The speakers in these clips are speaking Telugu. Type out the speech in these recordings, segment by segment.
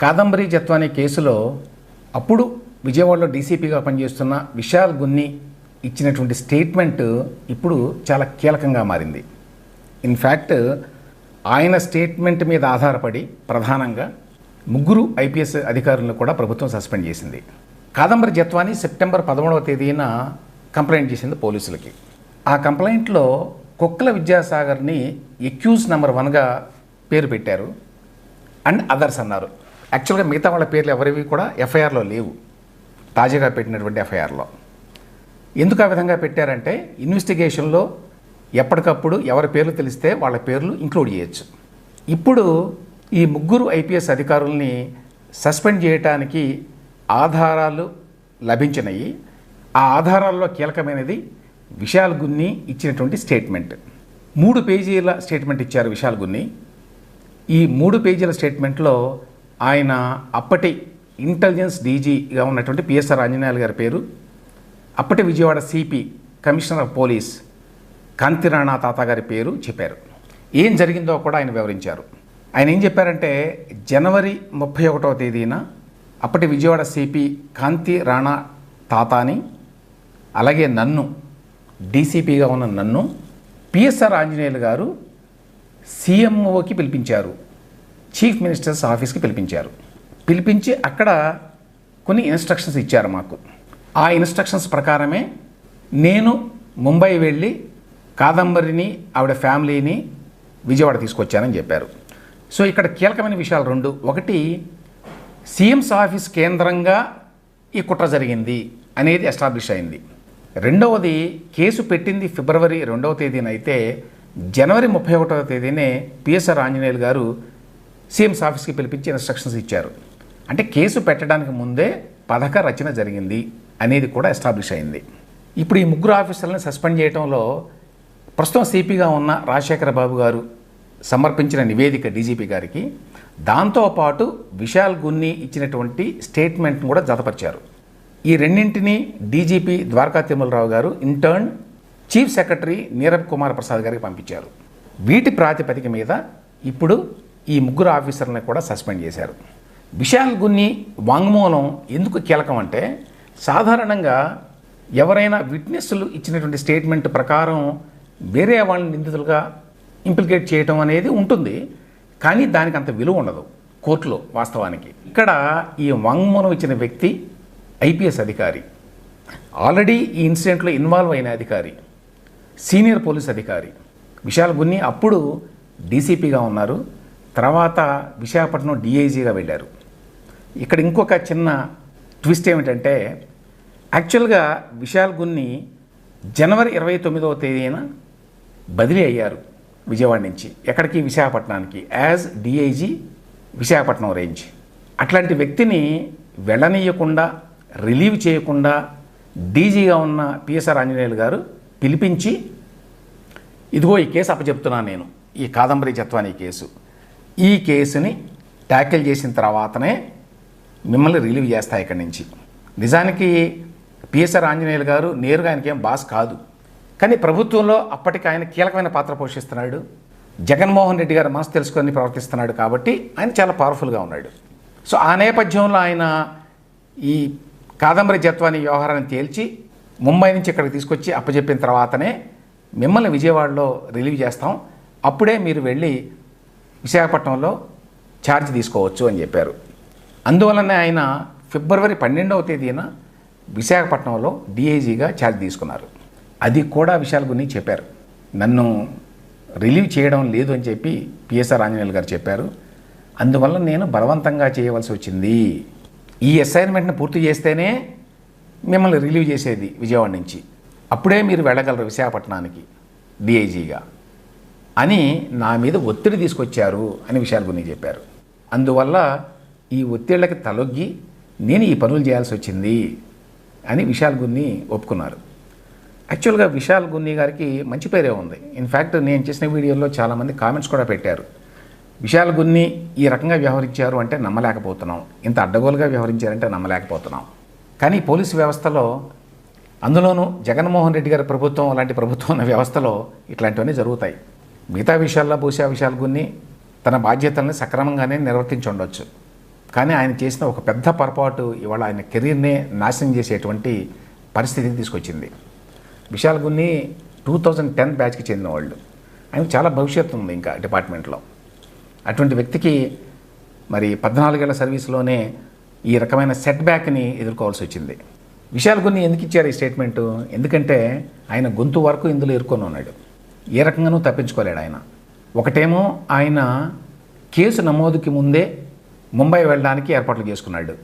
కాదంబరి జత్వాని కేసులో అప్పుడు విజయవాడలో డీసీపీగా పనిచేస్తున్న విశాల్ గున్ని ఇచ్చినటువంటి స్టేట్మెంట్ ఇప్పుడు చాలా కీలకంగా మారింది. ఇన్ఫ్యాక్ట్ ఆయన స్టేట్మెంట్ మీద ఆధారపడి ప్రధానంగా ముగ్గురు ఐపీఎస్ అధికారులను కూడా ప్రభుత్వం సస్పెండ్ చేసింది. కాదంబరి జత్వాని సెప్టెంబర్ పదమూడవ తేదీన కంప్లైంట్ చేసింది పోలీసులకి. ఆ కంప్లైంట్లో కుక్కల విద్యాసాగర్ని ఎక్యూజ్ నెంబర్ వన్గా పేరు పెట్టారు. అండ్ అదర్స్ అన్నారు. యాక్చువల్గా మిగతా వాళ్ళ పేర్లు ఎవరివి కూడా ఎఫ్ఐఆర్లో లేవు. తాజాగా పెట్టినటువంటి ఎఫ్ఐఆర్లో. ఎందుకు ఆ విధంగా పెట్టారంటే ఇన్వెస్టిగేషన్లో ఎప్పటికప్పుడు ఎవరి పేర్లు తెలిస్తే వాళ్ళ పేర్లు ఇంక్లూడ్ చేయొచ్చు. ఇప్పుడు ఈ ముగ్గురు ఐపీఎస్ అధికారుల్ని సస్పెండ్ చేయడానికి ఆధారాలు లభించినాయి. ఆ ఆధారాల్లో కీలకమైనది విశాల్ గున్ని ఇచ్చినటువంటి స్టేట్మెంట్. మూడు పేజీల స్టేట్మెంట్ ఇచ్చారు విశాల్ గున్ని. ఈ మూడు పేజీల స్టేట్మెంట్లో ఆయన అప్పటి ఇంటెలిజెన్స్ డీజీగా ఉన్నటువంటి పిఎస్ఆర్ ఆంజనేయులు గారి పేరు. అప్పటి Vijayawada CP commissioner of police Kanthi Rana తాత గారి పేరు చెప్పారు. ఏం జరిగిందో కూడా ఆయన వివరించారు. ఆయన ఏం చెప్పారంటే జనవరి ముప్పై ఒకటవ తేదీన అప్పటి విజయవాడ సిపి కాంతి రాణా తాతాని అలాగే నన్ను డీసీపీగా ఉన్న నన్ను పిఎస్ఆర్ ఆంజనేయులు గారు సీఎంఓకి పిలిపించారు. చీఫ్ మినిస్టర్స్ ఆఫీస్కి పిలిపించారు. పిలిపించి అక్కడ కొన్ని ఇన్స్ట్రక్షన్స్ ఇచ్చారు మాకు. ఆ ఇన్స్ట్రక్షన్స్ ప్రకారమే నేను ముంబై వెళ్ళి కాదంబరిని ఆవిడ ఫ్యామిలీని విజయవాడ తీసుకొచ్చానని చెప్పారు. సో ఇక్కడ కీలకమైన విషయాలు రెండు. ఒకటి సీఎంస్ ఆఫీస్ కేంద్రంగా ఈ కుట్ర జరిగింది అనేది ఎస్టాబ్లిష్ అయింది. రెండవది కేసు పెట్టింది ఫిబ్రవరి రెండవ తేదీన అయితే జనవరి ముప్పై ఒకటవ తేదీనే పిఎస్ఆర్ ఆంజనేయులు గారు సీఎంస్ ఆఫీస్కి పిలిపించి ఇన్స్ట్రక్షన్స్ ఇచ్చారు. అంటే కేసు పెట్టడానికి ముందే పథక రచన జరిగింది అనేది కూడా ఎస్టాబ్లిష్ అయింది. ఇప్పుడు ఈ ముగ్గురు ఆఫీసర్లను సస్పెండ్ చేయడంలో ప్రస్తుతం సిపిగా ఉన్న రాజశేఖర బాబు గారు సమర్పించిన నివేదిక డీజీపీ గారికి దాంతోపాటు విశాల్ గున్ని ఇచ్చినటువంటి స్టేట్మెంట్ను కూడా జతపరిచారు. ఈ రెండింటిని డీజీపీ ద్వారకా తిరుమలరావు గారు intern chief secretary Nirab Kumar Prasad గారికి పంపించారు. వీటి ప్రాతిపదిక మీద ఇప్పుడు ఈ ముగ్గురు ఆఫీసర్లను కూడా సస్పెండ్ చేశారు. విశాల్ గున్ని వాంగ్మూలం ఎందుకు కీలకం అంటే సాధారణంగా ఎవరైనా విట్నెస్లు ఇచ్చినటువంటి స్టేట్మెంట్ ప్రకారం వేరే వాళ్ళని నిందితులుగా ఇంప్లికేట్ చేయటం అనేది ఉంటుంది. కానీ దానికి అంత విలువ ఉండదు కోర్టులో వాస్తవానికి. ఇక్కడ ఈ వాంగ్మూలం ఇచ్చిన వ్యక్తి ఐపీఎస్ అధికారి. ఆల్రెడీ ఈ ఇన్సిడెంట్లో ఇన్వాల్వ్ అయిన అధికారి. సీనియర్ పోలీస్ అధికారి. విశాల్ గున్ని అప్పుడు డీసీపీగా ఉన్నారు. తర్వాత విశాఖపట్నం డిఐజీగా వెళ్ళారు. ఇక్కడ ఇంకొక చిన్న ట్విస్ట్ ఏమిటంటే యాక్చువల్గా విశాల్ గున్ని జనవరి ఇరవై తొమ్మిదవ తేదీన బదిలీ అయ్యారు విజయవాడ నుంచి ఎక్కడికి? విశాఖపట్నానికి యాజ్ డిఐజీ విశాఖపట్నం రేంజ్. అట్లాంటి వ్యక్తిని వెళ్ళనీయకుండా రిలీవ్ చేయకుండా డీజీగా ఉన్న పిఎస్ఆర్ ఆంజనేయులు గారు పిలిపించి ఇదిగో ఈ కేసు అప్పచెప్తున్నాను నేను ఈ కాదంబరి జత్వాని కేసు. ఈ కేసుని ట్యాకిల్ చేసిన తర్వాతనే మిమ్మల్ని రిలీవ్ చేస్తాయి ఇక్కడి నుంచి. నిజానికి పిఎస్ఆర్ ఆంజనేయులు గారు నేరుగా ఆయనకేం బాస్ కాదు. కానీ ప్రభుత్వంలో అప్పటికి ఆయన కీలకమైన పాత్ర పోషిస్తున్నాడు. జగన్మోహన్ రెడ్డి గారు మనసు తెలుసుకొని ప్రవర్తిస్తున్నాడు కాబట్టి ఆయన చాలా పవర్ఫుల్గా ఉన్నాడు. సో ఆ నేపథ్యంలో ఆయన ఈ కాదంబరి జత్వాని వ్యవహారాన్ని తేల్చి ముంబై నుంచి ఇక్కడికి తీసుకొచ్చి అప్పచెప్పిన తర్వాతనే మిమ్మల్ని విజయవాడలో రిలీవ్ చేస్తాం. అప్పుడే మీరు వెళ్ళి విశాఖపట్నంలో ఛార్జ్ తీసుకోవచ్చు అని చెప్పారు. అందువలనే ఆయన ఫిబ్రవరి పన్నెండవ తేదీన విశాఖపట్నంలో డిఐజీగా ఛార్జ్ తీసుకున్నారు. అది కూడా విషయాల గురించి చెప్పారు. నన్ను రిలీవ్ చేయడం లేదు అని చెప్పి పిఎస్ఆర్ ఆంజనేయులు గారు చెప్పారు. అందువల్ల నేను బలవంతంగా చేయవలసి వచ్చింది. ఈ అసైన్మెంట్ని పూర్తి చేస్తేనే మిమ్మల్ని రిలీవ్ చేసేది విజయవాడ నుంచి. అప్పుడే మీరు వెళ్ళగలరు విశాఖపట్నానికి డిఐజీగా. అని నా మీద ఒత్తిడి తీసుకొచ్చారు అని విశాల్ గురించి చెప్పారు. అందువల్ల ఈ ఒత్తిళ్ళకి తలొగ్గి నేను ఈ పనులు చేయాల్సి వచ్చింది అని విశాల్ గున్ని ఒప్పుకున్నారు. యాక్చువల్గా విశాల్ గున్ని గారికి మంచి పేరే ఉంది. ఇన్ఫ్యాక్ట్ నేను చేసిన వీడియోలో చాలామంది కామెంట్స్ కూడా పెట్టారు. విశాల్ గున్ని ఈ రకంగా వ్యవహరించారు అంటే నమ్మలేకపోతున్నాం. ఇంత అడ్డగోలుగా వ్యవహరించారంటే నమ్మలేకపోతున్నాం. కానీ పోలీసు వ్యవస్థలో అందులోనూ జగన్మోహన్ రెడ్డి గారి ప్రభుత్వం అలాంటి ప్రభుత్వం ఉన్న వ్యవస్థలో ఇట్లాంటివన్నీ జరుగుతాయి. మిగతా విషయాల్లో బహుశా విశాల్ గున్ని తన బాధ్యతల్ని సక్రమంగానే నిర్వర్తించి ఉండొచ్చు. కానీ ఆయన చేసిన ఒక పెద్ద పొరపాటు ఇవాళ ఆయన కెరీర్నే నాశనం చేసేటువంటి పరిస్థితిని తీసుకొచ్చింది. Vishal Gunni two thousand ten బ్యాచ్కి చెందిన వాళ్ళు. ఆయన చాలా భవిష్యత్తు ఉంది ఇంకా డిపార్ట్మెంట్లో. అటువంటి వ్యక్తికి మరి పద్నాలుగేళ్ళ సర్వీస్లోనే ఈ రకమైన సెట్ బ్యాక్ని ఎదుర్కోవాల్సి వచ్చింది. విశాల్ గున్ని ఎందుకు ఇచ్చారు ఈ స్టేట్మెంటు? ఎందుకంటే ఆయన గొంతు వరకు ఇందులో ఇరుక్కొని ఉన్నాడు. ఏ రకంగానూ తప్పించుకోలేడు ఆయన. ఒకటేమో ఆయన కేసు నమోదుకి ముందే ముంబై వెళ్ళడానికి ఏర్పాట్లు చేసుకున్నాడు.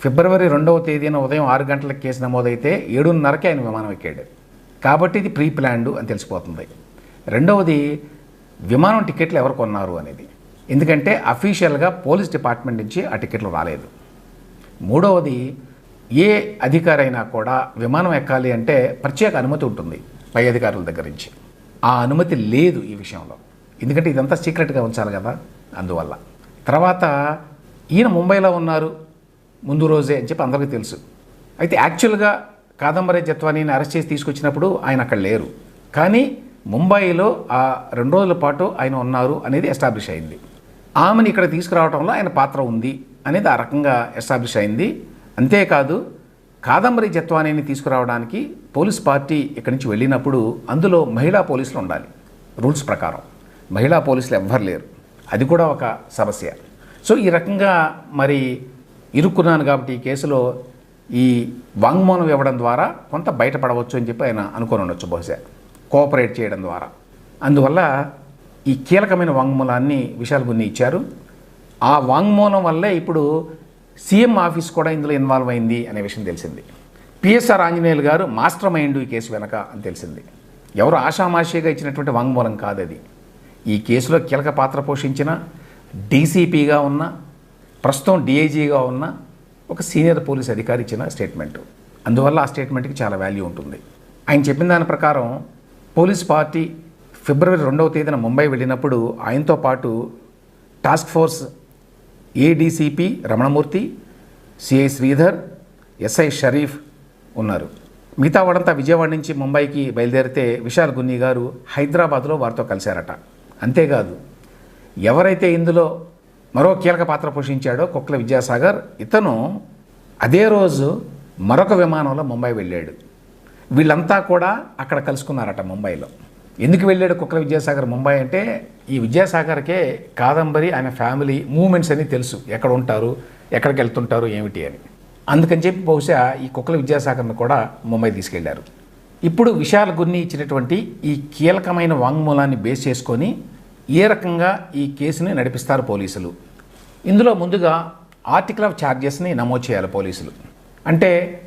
ఫిబ్రవరి రెండవ తేదీన ఉదయం ఆరు గంటలకు కేసు నమోదైతే ఏడున్నరకే ఆయన విమానం ఎక్కాడు. కాబట్టి ఇది ప్రీ ప్లాన్డ్ అని తెలిసిపోతుంది. రెండవది విమానం టికెట్లు ఎవరు కొన్నారు అనేది. ఎందుకంటే అఫీషియల్గా పోలీస్ డిపార్ట్మెంట్ నుంచి ఆ టికెట్లు రాలేదు. మూడవది ఏ అధికారైనా కూడా విమానం ఎక్కాలి అంటే ప్రత్యేక అనుమతి ఉంటుంది పై అధికారుల దగ్గర నుంచి. ఆ అనుమతి లేదు ఈ విషయంలో. ఎందుకంటే ఇదంతా సీక్రెట్గా ఉంచాలి కదా. అందువల్ల. తర్వాత ఈయన ముంబైలో ఉన్నారు. ముందు రోజే అని చెప్పి అందరికీ తెలుసు. అయితే యాక్చువల్గా కాదంబరి జత్వానీని అరెస్ట్ చేసి తీసుకొచ్చినప్పుడు ఆయన అక్కడ లేరు. కానీ ముంబైలో ఆ రెండు రోజుల పాటు ఆయన ఉన్నారు అనేది ఎస్టాబ్లిష్ అయింది. ఆమెను ఇక్కడ తీసుకురావడంలో ఆయన పాత్ర ఉంది అనేది ఆ రకంగా ఎస్టాబ్లిష్ అయింది. అంతేకాదు కాదంబరి జత్వానీని తీసుకురావడానికి పోలీస్ పార్టీ ఇక్కడి నుంచి వెళ్ళినప్పుడు అందులో మహిళా పోలీసులు ఉండాలి. రూల్స్ ప్రకారం. మహిళా పోలీసులు ఎవ్వరు లేరు. అది కూడా ఒక సమస్య. సో ఈ రకంగా మరి ఇరుక్కున్నాను కాబట్టి ఈ కేసులో ఈ వాంగ్మూలం ఇవ్వడం ద్వారా కొంత బయటపడవచ్చు అని చెప్పి ఆయన అనుకుని ఉండొచ్చు బహుశా. కోఆపరేట్ చేయడం ద్వారా. అందువల్ల ఈ కీలకమైన వాంగ్మూలాన్ని విశాల్ గున్ని ఇచ్చారు. ఆ వాంగ్మూలం వల్లే ఇప్పుడు సీఎం ఆఫీస్ కూడా ఇందులో ఇన్వాల్వ్ అయింది అనే విషయం తెలిసింది. పిఎస్ఆర్ ఆంజనేయులు గారు మాస్టర్ మైండ్ ఈ కేసు వెనక అని తెలిసింది. ఎవరు ఆషామాషిగా ఇచ్చినటువంటి వాంగ్మూలం కాదు అది ఈ కేసులో కీలక పాత్ర పోషించిన డీసీపీగా ఉన్న ప్రస్తుతం డీఐజీగా ఉన్న ఒక సీనియర్ పోలీస్ అధికారి ఇచ్చిన స్టేట్మెంట్. అందువల్ల ఆ స్టేట్మెంట్కి చాలా వాల్యూ ఉంటుంది. ఆయన చెప్పిన దాని ప్రకారం పోలీస్ పార్టీ ఫిబ్రవరి రెండవ తేదీన ముంబై వెళ్ళినప్పుడు ఆయనతో పాటు task force ADCP Ramanamurthy CI Sridhar SI Sharif ఉన్నారు. మిగతా వాడంతా విజయవాడ నుంచి ముంబైకి బయలుదేరితే విశాల్ గున్ని గారు హైదరాబాద్లో వారితో కలిశారట. అంతేకాదు ఎవరైతే ఇందులో మరో కీలక పాత్ర పోషించాడో కుక్కల విద్యాసాగర్ ఇతను అదే రోజు మరొక విమానంలో ముంబై వెళ్ళాడు. వీళ్ళంతా కూడా అక్కడ కలుసుకున్నారట ముంబైలో. ఎందుకు వెళ్ళాడు కుక్కల విద్యాసాగర్ ముంబై అంటే ఈ విద్యాసాగర్కే కాదంబరి ఆయన ఫ్యామిలీ మూమెంట్స్ అని తెలుసు. ఎక్కడ ఉంటారు ఎక్కడికి వెళ్తుంటారు ఏమిటి అని. అందుకని చెప్పి బహుశా ఈ కుక్కల విద్యాసాగర్ను కూడా ముంబై తీసుకెళ్ళారు. ఇప్పుడు విశాల్ గున్ని ఇచ్చినటువంటి ఈ కీలకమైన వాంగ్మూలాన్ని బేస్ చేసుకొని ఏ రకంగా ఈ కేసుని నడిపిస్తారు పోలీసులు? ఇందులో ముందుగా ఆర్టికల్ ఆఫ్ ఛార్జెస్ని నమోదు చేయాలి పోలీసులు. అంటే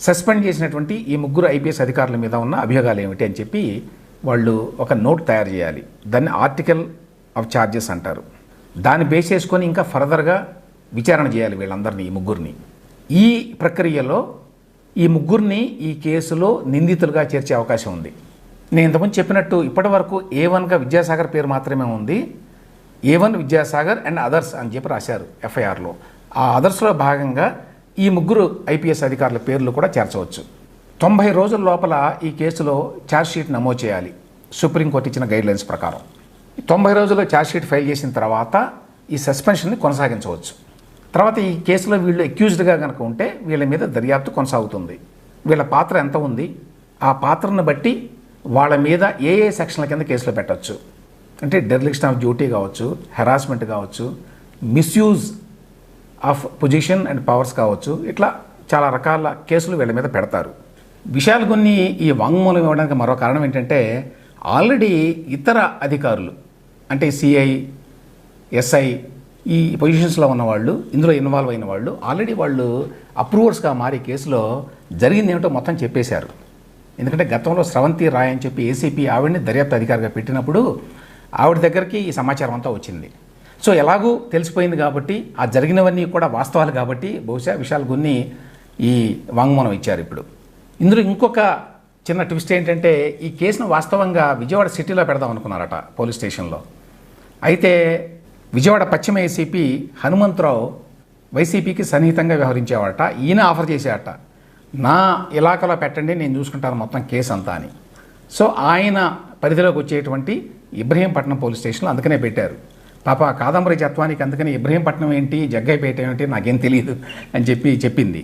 సస్పెండ్ చేసినటువంటి ఈ ముగ్గురు ఐపీఎస్ అధికారుల మీద ఉన్న అభియోగాలు ఏమిటి అని చెప్పి వాళ్ళు ఒక నోట్ తయారు చేయాలి. దాన్ని ఆర్టికల్ ఆఫ్ ఛార్జెస్ అంటారు. దాన్ని బేస్ చేసుకొని ఇంకా ఫర్దర్గా విచారణ చేయాలి వీళ్ళందరినీ ఈ ముగ్గురిని. ఈ ప్రక్రియలో ఈ ముగ్గురిని ఈ కేసులో నిందితులుగా చేర్చే అవకాశం ఉంది. నేను ఇంతకుముందు చెప్పినట్టు ఇప్పటి వరకు ఏ వన్గా విద్యాసాగర్ పేరు మాత్రమే ఉంది. A one Vidyasagar and others అని చెప్పి రాశారు ఎఫ్ఐఆర్లో ఆ అదర్స్లో భాగంగా ఈ ముగ్గురు ఐపీఎస్ అధికారుల పేర్లు కూడా చేర్చవచ్చు. తొంభై రోజుల లోపల ఈ కేసులో ఛార్జ్షీట్ నమోదు చేయాలి. సుప్రీంకోర్టు ఇచ్చిన గైడ్లైన్స్ ప్రకారం. తొంభై రోజుల్లో ఛార్జ్షీట్ ఫైల్ చేసిన తర్వాత ఈ సస్పెన్షన్ని కొనసాగించవచ్చు. తర్వాత ఈ కేసులో వీళ్ళు అక్యూజ్డ్గా కనుక ఉంటే వీళ్ళ మీద దర్యాప్తు కొనసాగుతుంది. వీళ్ళ పాత్ర ఎంత ఉంది? ఆ పాత్రను బట్టి వాళ్ళ మీద ఏ ఏ సెక్షన్ల కింద కేసులు పెట్టవచ్చు? అంటే డెర్లిక్షన్ ఆఫ్ డ్యూటీ కావచ్చు హెరాస్మెంట్ కావచ్చు misuse of position and powers కావచ్చు ఇట్లా చాలా రకాల కేసులు వీళ్ళ మీద పెడతారు. విషయాలు కొన్ని ఈ వాంగ్మూలం ఇవ్వడానికి మరో కారణం ఏంటంటే ఆల్రెడీ ఇతర అధికారులు అంటే సిఐ ఎస్ఐ ఈ పొజిషన్స్లో ఉన్నవాళ్ళు ఇందులో ఇన్వాల్వ్ అయిన వాళ్ళు ఆల్రెడీ వాళ్ళు అప్రూవర్స్గా మారి కేసులో జరిగింది ఏమిటో మొత్తం చెప్పేశారు. ఎందుకంటే గతంలో స్రవంతి రాయ్ అని చెప్పి ఏసీపీ ఆవిడని దర్యాప్తు అధికారిగా పెట్టినప్పుడు ఆవిడ దగ్గరికి ఈ సమాచారం అంతా వచ్చింది. సో ఎలాగూ తెలిసిపోయింది కాబట్టి ఆ జరిగినవన్నీ కూడా వాస్తవాలు కాబట్టి బహుశా విశాల్ గున్ని ఈ వాంగ్మూలం ఇచ్చారు ఇప్పుడు. ఇందులో ఇంకొక చిన్న ట్విస్ట్ ఏంటంటే ఈ కేసును వాస్తవంగా విజయవాడ సిటీలో పెడదాం అనుకున్నారట పోలీస్ స్టేషన్లో. అయితే విజయవాడ పశ్చిమ ఏసీపీ హనుమంతరావు వైసీపీకి సన్నిహితంగా వ్యవహరించేవాడట. ఈయన ఆఫర్ చేసేవాట నా ఇలాకాలో పెట్టండి నేను చూసుకుంటాను మొత్తం కేసు అంతా అని. సో ఆయన పరిధిలోకి వచ్చేటువంటి ఇబ్రహీంపట్నం పోలీస్ స్టేషన్లో అందుకనే పెట్టారు. పాప కాదంబరి జత్వానికి అందుకని ఇబ్రహీంపట్నం ఏంటి జగ్గైపేట ఏంటి నాకేం తెలియదు అని చెప్పి చెప్పింది.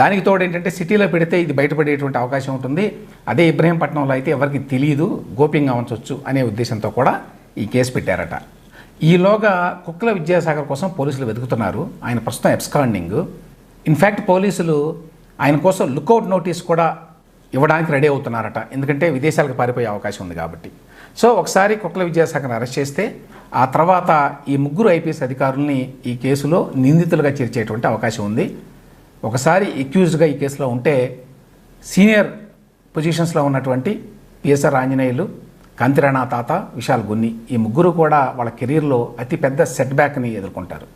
దానికి తోడు ఏంటంటే సిటీలో పెడితే ఇది బయటపడేటువంటి అవకాశం ఉంటుంది. అదే ఇబ్రహీంపట్నంలో అయితే ఎవరికి తెలియదు గోప్యంగా ఉంచవచ్చు అనే ఉద్దేశంతో కూడా ఈ కేసు పెట్టారట. ఈలోగా కుక్కల విద్యాసాగర్ కోసం పోలీసులు వెతుకుతున్నారు. ఆయన ప్రస్తుతం ఎబ్స్కాండింగ్ ఇన్ఫ్యాక్ట్ పోలీసులు ఆయన కోసం లుకౌట్ నోటీస్ కూడా ఇవ్వడానికి రెడీ అవుతున్నారట. ఎందుకంటే విదేశాలకు పారిపోయే అవకాశం ఉంది కాబట్టి. సో ఒకసారి కుక్కల విద్యాశాఖను అరెస్ట్ చేస్తే ఆ తర్వాత ఈ ముగ్గురు ఐపీఎస్ అధికారుల్ని ఈ కేసులో నిందితులుగా చేర్చేటువంటి అవకాశం ఉంది. ఒకసారి ఎక్యూజ్డ్గా ఈ కేసులో ఉంటే సీనియర్ పొజిషన్స్లో ఉన్నటువంటి పిఎస్ఆర్ ఆంజనేయులు కాంతిరాణా తాత విశాల్ గున్ని ఈ ముగ్గురు కూడా వాళ్ళ కెరీర్లో అతిపెద్ద సెట్ బ్యాక్ని ఎదుర్కొంటారు.